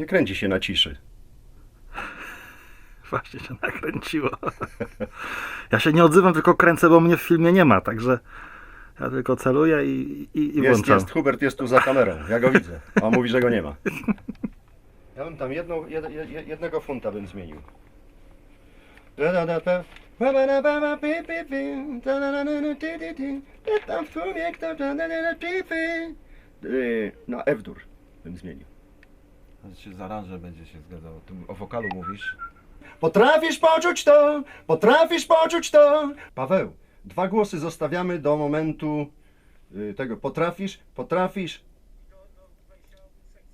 Nie kręci się na ciszy. Właśnie się nakręciło. Ja się nie odzywam, tylko kręcę, bo mnie w filmie nie ma, także ja tylko celuję i, i, i Jest, włączam. jest, Hubert jest tu za kamerą. Ja go widzę. A on mówi, że go nie ma. Ja bym tam jedną, jed, jed, jednego funta bym zmienił. Na F-dur bym zmienił. Się z aranżem będzie się zgadzało. Tu o wokalu mówisz. Potrafisz poczuć to, potrafisz poczuć to. Paweł, dwa głosy zostawiamy do momentu y, tego. Potrafisz, potrafisz.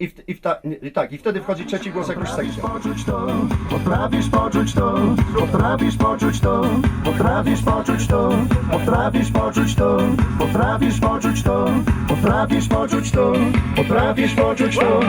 I, w, i, w ta, nie, tak, I wtedy wchodzi trzeci głos jak już sekcja. poczuć to, potrafisz poczuć to, potrafisz poczuć to, potrafisz poczuć to, potrafisz poczuć to, potrafisz poczuć to, potrafisz poczuć to, potrafisz poczuć to.